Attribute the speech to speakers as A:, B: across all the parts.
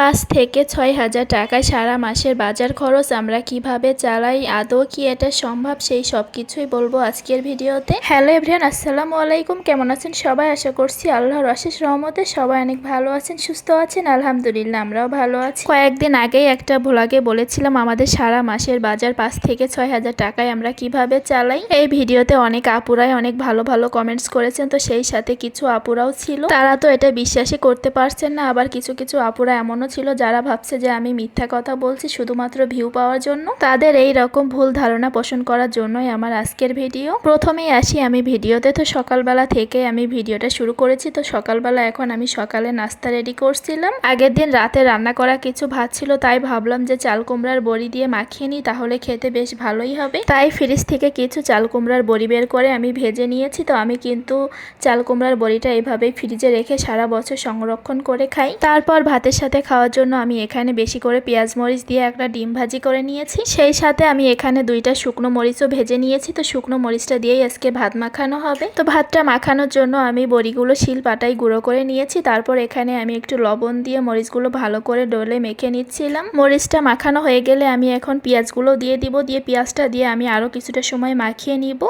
A: পাঁচ থেকে ছয় হাজার টাকায় সারা মাসের বাজার খরচ আমরা কীভাবে চালাই, আদৌ কি এটা সম্ভব? সেই সব কিছুই বলব আজকের ভিডিওতে। হ্যালো এভরিয়ান আসসালামু আলাইকুম। কেমন আছেন সবাই? আশা করছি আল্লাহর অশেষ রহমতে সবাই অনেক ভালো আছেন, সুস্থ আছেন। আলহামদুলিল্লাহ, আমরাও ভালো আছি। কয়েকদিন আগেই একটা ভোলাগে বলেছিলাম আমাদের সারা মাসের বাজার পাঁচ থেকে ছয় হাজার টাকায় আমরা কীভাবে চালাই। এই ভিডিওতে অনেক আপুরাই অনেক ভালো ভালো কমেন্টস করেছেন, তো সেই সাথে কিছু আপুরাও ছিল। তারা তো এটা বিশ্বাসই করতে পারছেন না, আবার কিছু কিছু আপুরা এমনও ছিল যারা ভাবছে যে আমি মিথ্যা কথা বলছি শুধুমাত্র ভিউ পাওয়ার জন্য। তাদের এই রকম ভুল ধারণা পোষণ করার জন্যই আমার আজকের ভিডিও প্রথমেই আসি আমি ভিডিওতে, তো সকালবেলা থেকে আমি ভিডিওটা শুরু করেছি, তো সকালবেলা এখন আমি সকালে নাস্তা রেডি করছিলাম। আগের দিন রাতে রান্না করা কিছু ভাত ছিল, তাই ভাবলাম যে চাল কুমড়ার বড়ি দিয়ে মাখিয়ে নিই, তাহলে খেতে বেশ ভালোই হবে। তাই ফ্রিজ থেকে কিছু চাল কুমড়ার বড়ি বের করে আমি ভেজে নিয়েছি, তো আমি কিন্তু চাল কুমড়ার বড়িটা এভাবেই ফ্রিজে রেখে সারা বছর সংরক্ষণ করে খাই। তারপর ভাতের সাথে খাওয়ার জন্য আমি এখানে বেশি করে পেঁয়াজ মরিচ দিয়ে একটা ডিম ভাজি করে নিয়েছি। সেই সাথে আমি এখানে দুইটা শুকনো মরিচও ভেজে নিয়েছি। তো শুকনো মরিচটা দিয়েই আজকে ভাত মাখানো হবে। তো ভাতটা মাখানোর জন্য আমি বড়িগুলো শিল পাটাই গুঁড়ো করে নিয়েছি। তারপর এখানে আমি একটু লবণ দিয়ে মরিচগুলো ভালো করে ডলে মেখে নিচ্ছিলাম। মরিচটা মাখানো হয়ে গেলে আমি এখন পেঁয়াজগুলো দিয়ে দিব। দিয়ে পেঁয়াজটা দিয়ে আমি আরও কিছুটা সময় মাখিয়ে নিব।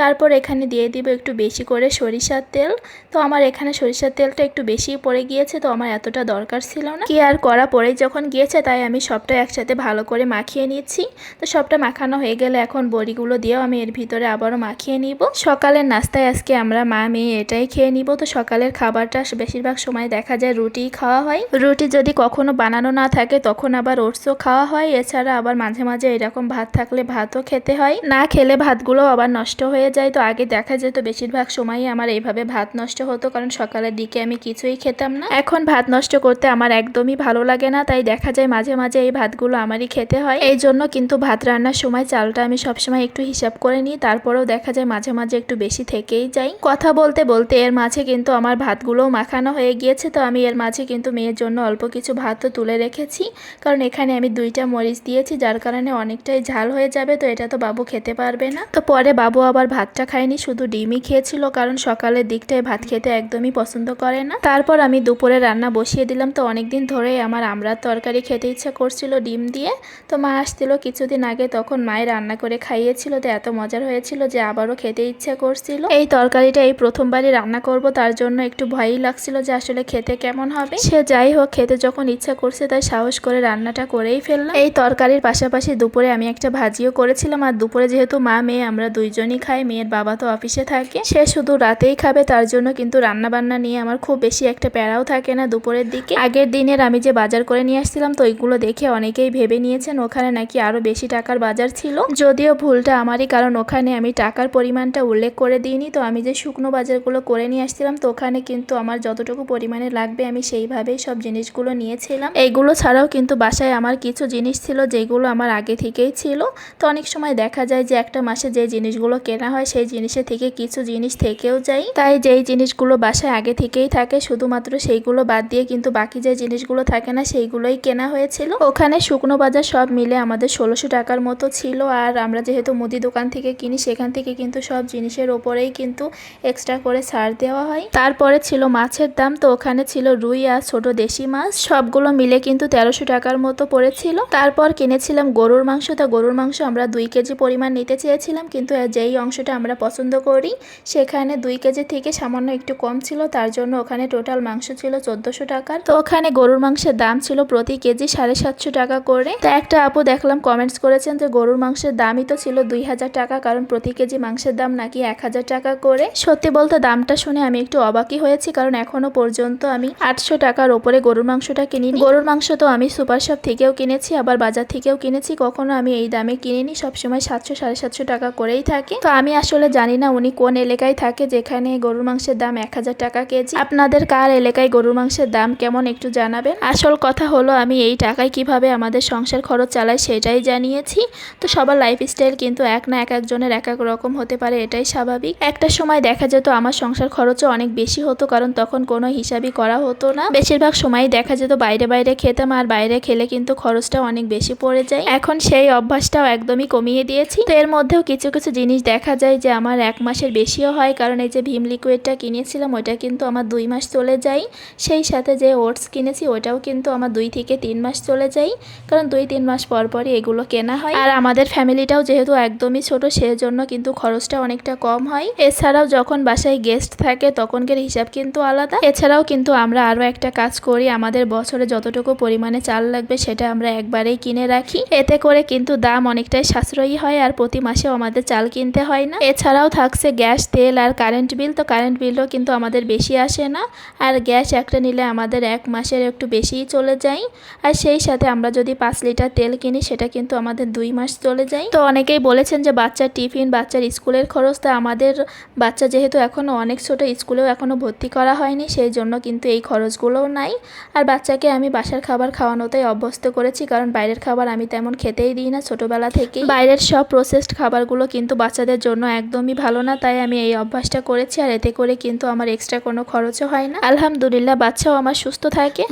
A: তারপর এখানে দিয়ে দিব একটু বেশি করে সরিষার তেল। তো আমার এখানে সরিষার তেলটা একটু বেশি পড়ে গিয়েছে। তো আমার এতটা দরকার ছিল না। কি আর করা পরে যখন গিয়েছে, তাই আমি সবটা একসাথে ভালো করে মাখিয়ে নিচ্ছি। তো সবটা মাখানো হয়ে গেলে এখন বড়িগুলো দিয়েও আমি এর ভিতরে আবারও মাখিয়ে নিব। সকালের নাস্তায় আজকে আমরা মা, মেয়ে এটাই খেয়ে নিব। তো সকালের খাবারটা বেশিরভাগ সময় দেখা যায় রুটি খাওয়া হয়। রুটি যদি কখনো বানানো না থাকে, তখন আবার ওটসও খাওয়া হয়। এছাড়া আবার মাঝে মাঝে এরকম ভাত থাকলে ভাতও খেতে হয়। না খেলে ভাতগুলো আবার নষ্ট হয়ে যায়। তো আগে দেখা যেত বেশিরভাগ সময়ই আমার এইভাবে ভাত নষ্ট হতো, কারণ সকালের দিকে আমি কিছুই খেতাম না। এখন ভাত নষ্ট করতে আমার একদমই ভালো লাগে না, তাই দেখা যায় মাঝে মাঝে এই ভাতগুলো আমারই খেতে হয়। এই জন্য কিন্তু ভাত রান্নার সময় চালটা আমি সবসময় একটু হিসাব করে নিই, তারপরেও দেখা যায় মাঝে মাঝে একটু বেশি থেকেই যাই। কথা বলতে বলতে এর মাঝে কিন্তু আমার ভাতগুলোও মাখানো হয়ে গিয়েছে, তো আমি এর মাঝে কিন্তু মেয়ের জন্য অল্প কিছু ভাতও তুলে রেখেছি। কারণ এখানে আমি দুইটা মরিচ দিয়েছি, যার কারণে অনেকটাই ঝাল হয়ে যাবে, তো এটা তো বাবু খেতে পারবে না। তো পরে বাবু আবার ভাতটা খায়নি, শুধু ডিমই খেয়েছিল, কারণ সকালের দিকটায় ভাত খেতে একদমই পছন্দ করে না। তারপর আমি দুপুরে রান্না বসিয়ে দিলাম, তো অনেকদিন ধরেই আমার আমড়ার তরকারি খেতে ইচ্ছা করছিল ডিম দিয়ে, তো মা আসছিল কিছুদিন আগে তখন মায়ের রান্না করে খাইয়েছিল, তো এত মজার হয়েছিল যে আবারও খেতে ইচ্ছা করছিল। এই তরকারিটা এই প্রথমবারই রান্না করব, তার জন্য একটু ভয়ই লাগছিল যে আসলে খেতে কেমন হবে। সে যাই হোক, খেতে যখন ইচ্ছা করছে তাই সাহস করে রান্নাটা করেই ফেললাম। এই তরকারির পাশাপাশি দুপুরে আমি একটা ভাজিও করেছিলাম, আর দুপুরে যেহেতু মা, মেয়ে, আমরা দুইজনই খাই, মেয়ের বাবা তো অফিসে থাকে, সে শুধু রাতেই খাবে, তার জন্য কিন্তু রান্না বান্না নিয়ে আমার খুব বেশি একটা প্যারাও থাকে না দুপুরের দিকে। আগের দিনের আমি যে বাজার করে নিয়ে আসছিলাম তো ওইগুলো দেখে অনেকেই ভেবে নিয়েছেন ওখানে নাকি আরও বেশি টাকার বাজার ছিল। যদিও ভুলটা আমারই, কারণ ওখানে আমি টাকার পরিমাণটা উল্লেখ করে দিইনি। তো আমি যে শুকনো বাজারগুলো করে নিয়ে আসছিলাম, তো ওখানে কিন্তু আমার যতটুকু পরিমাণে লাগবে আমি সেইভাবেই সব জিনিসগুলো নিয়েছিলাম। এইগুলো ছাড়াও কিন্তু বাসায় আমার কিছু জিনিস ছিল যেগুলো আমার আগে থেকেই ছিল। তো অনেক সময় দেখা যায় যে একটা মাসে যে জিনিসগুলো কেনা হয়, সেই জিনিসের থেকে কিছু জিনিস থেকেও যায় তাই যেই জিনিসগুলো বাসায় আগে থেকেই থাকে, শুধুমাত্র সেইগুলো বাদ দিয়ে কিন্তু বাকি যে জিনিসগুলো থাকে না, সেইগুলোই কেনা হয়েছিল। ওখানে শুকনো বাজার সব মিলে আমাদের ষোলোশো টাকার মতো ছিল। আর আমরা যেহেতু মুদি দোকান থেকে কিনি, সেখান থেকে কিন্তু সব জিনিসের ওপরেই কিন্তু এক্সট্রা করে ছাড় দেওয়া হয়। তারপরে ছিল মাছের দাম, তো ওখানে ছিল রুই আর ছোট দেশি মাছ। সবগুলো মিলে কিন্তু তেরোশো টাকার মতো পড়েছিল। তারপর কিনেছিলাম গরুর মাংস। তা গরুর মাংস আমরা দুই কেজি পরিমাণ নিতে চেয়েছিলাম, কিন্তু যেই অংশটা আমরা পছন্দ করি, সেখানে দুই কেজি থেকে সামান্য একটু কম ছিল। তার জন্য ওখানে টোটাল মাংস ছিল চোদ্দোশো টাকার। তো ওখানে গরুর মাংসের দাম ছিল প্রতি কেজি সাড়ে সাতশো টাকা করে। তা একটা আপু দেখলাম কমেন্টস করেছেন যে গরুর মাংসের দামই তো ছিল দুই হাজার টাকা, কারণ প্রতি কেজি মাংসের দাম নাকি এক হাজার টাকা করে। সত্যি বলতে দামটা শুনে আমি একটু অবাকই হয়েছি, কারণ এখনও পর্যন্ত আমি আটশো টাকার ওপরে গরুর মাংসটা কিনি গরুর মাংস তো আমি সুপার শপ থেকেও কিনেছি, আবার বাজার থেকেও কিনেছি, কখনো আমি এই দামে কিনিনি, সবসময় সাতশো সাড়ে সাতশো টাকা করেই থাকে। তো আমি আসলে জানি না উনি কোন এলাকায় থাকে যেখানে গরুর মাংসের দাম এক হাজার টাকা কেজি। আপনাদের কার এলাকায় গরুর মাংসের দাম কেমন একটু জানাবেন। আসল কথা হলো, আমি এই টাকায় কীভাবে আমাদের সংসার খরচ চালাই সেটাই জানিয়েছি। তো সবার লাইফস্টাইল কিন্তু এক না এক একজনের এক এক রকম হতে পারে, এটাই স্বাভাবিক। একটা সময় দেখা যেত আমার সংসার খরচও অনেক বেশি হতো, কারণ তখন কোনো হিসাবই করা হতো না। বেশিরভাগ সময় দেখা যেত বাইরে বাইরে খেতাম, আর বাইরে খেলে কিন্তু খরচটা অনেক বেশি পড়ে যায়। এখন সেই অভ্যাসটাও একদমই কমিয়ে দিয়েছি। তো এর মধ্যেও কিছু কিছু জিনিস দেখা যায় যে আমার এক মাসের বেশিও হয়, কারণ এই যে ভীম লিকুইডটা কিনেছিলাম, ওইটা কিন্তু আমার দুই মাস চলে যায়। সেই সাথে যে ওটস কিনেছি, ওইটাও এটাও কিন্তু আমার দুই থেকে তিন মাস চলে যায়। কারণ দুই তিন মাস পর পরই এগুলো কেনা হয়। আর আমাদের ফ্যামিলিটাও যেহেতু একদমই ছোট, সেজন্য কিন্তু খরচটা অনেকটা কম হয়। এছাড়াও যখন বাসায় গেস্ট থাকে, তখনকার হিসাব কিন্তু আলাদা। এছাড়াও কিন্তু আমরা আরও একটা কাজ করি, আমাদের বছরে যতটুকু পরিমাণে চাল লাগবে সেটা আমরা একবারেই কিনে রাখি। এতে করে কিন্তু দাম অনেকটাই সাশ্রয়ী হয় আর প্রতি মাসেও আমাদের চাল কিনতে হয় না। এছাড়াও থাকছে গ্যাস, তেল আর কারেন্ট বিল তো কারেন্ট বিলও কিন্তু আমাদের বেশি আসে না। আর গ্যাস একটা নিলে আমাদের এক মাসের একটু বেশিই চলে যায়। আর সেই সাথে আমরা যদি পাঁচ লিটার তেল কিনি, সেটা কিন্তু আমাদের দুই মাস চলে যায়। তো অনেকেই বলেছেন যে বাচ্চার টিফিন, বাচ্চার স্কুলের খরচ, তো আমাদের বাচ্চা যেহেতু এখনও অনেক ছোট, স্কুলেও এখনও ভর্তি করা হয়নি, সেই জন্য কিন্তু এই খরচগুলোও নাই। আর বাচ্চাকে আমি বাসার খাবার খাওয়ানোতেই অভ্যস্ত করেছি, কারণ বাইরের খাবার আমি তেমন খেতেই দিই না ছোটোবেলা থেকে বাইরের সব প্রসেসড খাবারগুলো কিন্তু বাচ্চাদের জন্য একদমই ভালো না, তাই আমি এই অভ্যাসটা করেছি, আর এতে করে কিন্তু আমার এক্সট্রা কোনো খরচও হয় না। আলহামদুলিল্লাহ, বাচ্চাও আমার সুস্থ থাকে।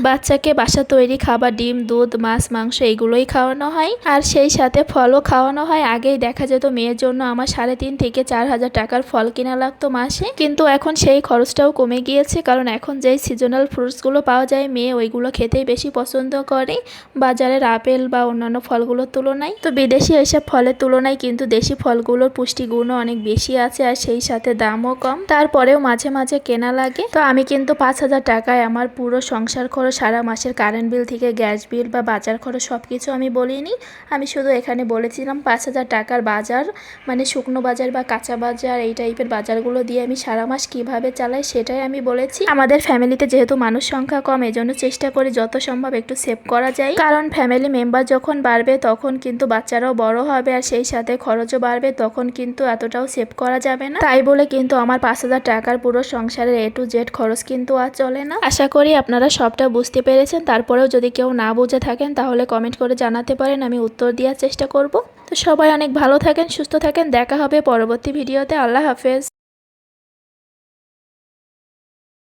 A: বাচ্চাকে বাসা তৈরি, খাবার, ডিম, দুধ, মাছ, মাংস এগুলোই খাওয়ানো হয়। আর সেই সাথে ফলও খাওয়ানো হয়। আগেই দেখা যেত মেয়ের জন্য আমার সাড়ে তিন থেকে চার হাজার টাকার ফল কিনা লাগতো মাসে। কিন্তু এখন সেই খরচটাও কমে গিয়েছে। কারণ এখন যেই সিজনাল ফ্রুটসগুলো পাওয়া যায়, মেয়ে ওইগুলো খেতেই বেশি পছন্দ করে। বাজারের আপেল বা অন্যান্য ফলগুলোর তুলনায়। তো বিদেশি এসব ফলের তুলনায় কিন্তু দেশি ফলগুলোর পুষ্টিগুণও অনেক বেশি আছে আর সেই সাথে দামও কম। তারপরেও মাঝে মাঝে কেনা লাগে। তো আমি কিন্তু পাঁচ হাজার টাকায় আমার পুরো সংসার খরচ সারা মাসের কারেন্ট বিল থেকে গ্যাস বিল বা বাজার খরচ সব কিছু আমি বলিনি। আমি শুধু এখানে বলেছিলাম পাঁচ হাজার টাকার বাজার মানে শুকনো বাজার বা কাঁচা বাজার, এই টাইপের বাজারগুলো দিয়ে আমি সারা মাস কীভাবে চালাই সেটাই আমি বলেছি। আমাদের ফ্যামিলিতে যেহেতু মানুষ সংখ্যা কম, এজন্য চেষ্টা করি যত সম্ভব একটু সেভ করা যায়। কারণ ফ্যামিলি মেম্বার যখন বাড়বে তখন কিন্তু বাচ্চারাও বড় হবে আর সেই সাথে খরচও বাড়বে, তখন কিন্তু এতটাও সেভ করা যাবে না। তাই বলে কিন্তু আমার পাঁচ হাজার টাকার পুরো সংসারের এ টু জেড খরচ কিন্তু আর চলে না। আশা করি আপনারা সবটা বুঝতে পেরেছেন, তারপরেও যদি কেউ না বুঝে থাকেন, তাহলে কমেন্ট করে জানাতে পারেন, আমি উত্তর দেওয়ার চেষ্টা করব। তো সবাই অনেক ভালো থাকেন, সুস্থ থাকেন, দেখা হবে পরবর্তী ভিডিওতে। আল্লাহ হাফেজ।